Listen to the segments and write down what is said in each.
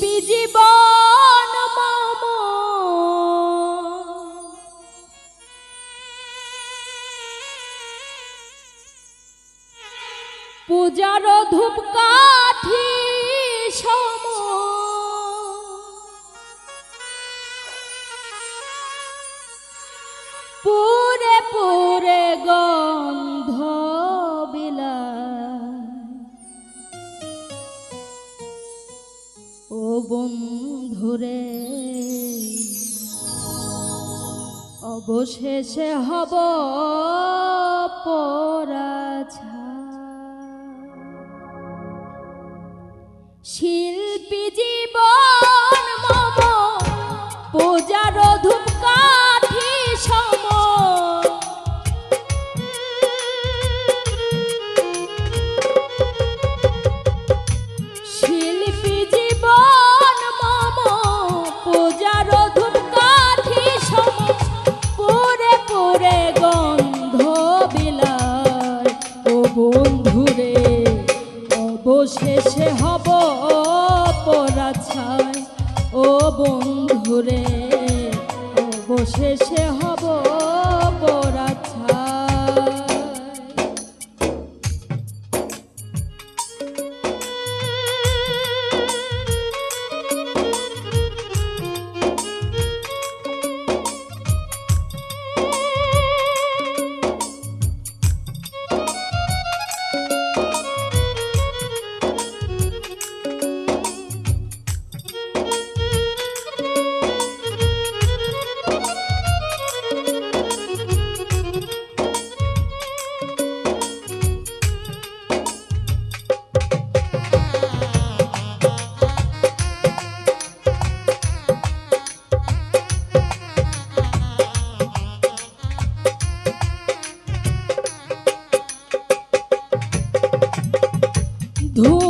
শিল্পী জীবন মম। পূজার ধূপকাঠি সম বন্ধুরে। অবশেষে হব পরাছা শিল্পী পরা ছায় ও বন্ধুরে অবশেষে হব Oh.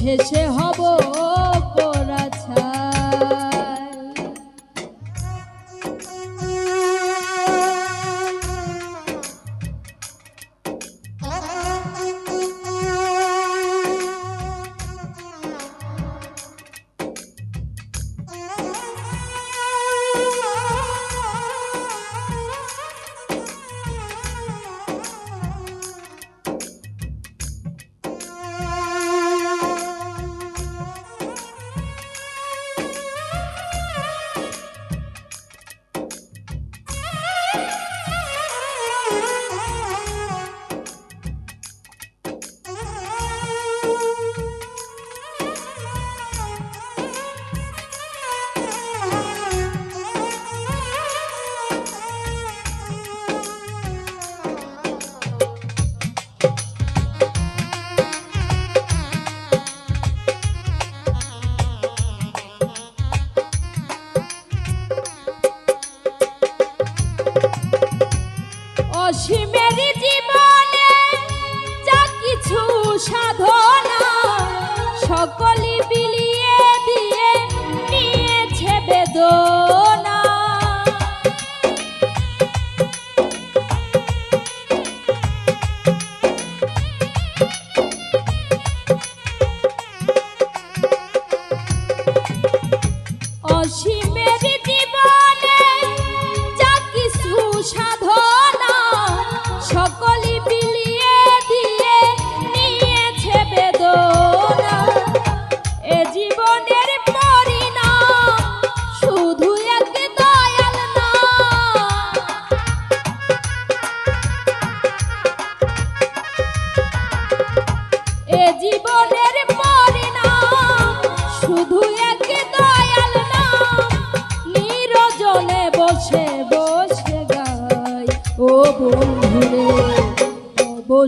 অবশেষে হব অসীমের জীবনে যা কিছু সাধনা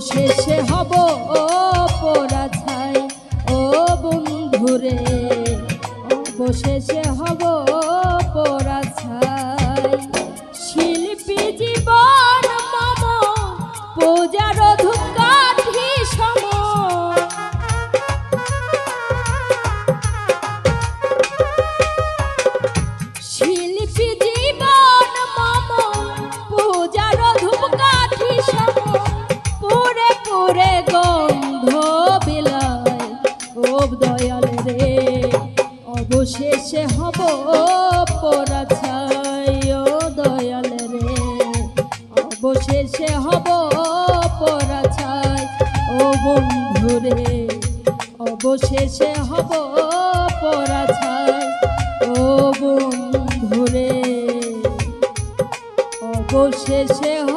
অবশেষে হব ও পরাছাই ও বন্ধুরে অবশেষে অবশেষে হব পরাছাই ও দয়াল রে। অবশেষে হব পরাছাই ও বন্ধুরে অবশেষে হব পরাছাই ও বন্ধুরে অবশেষে হব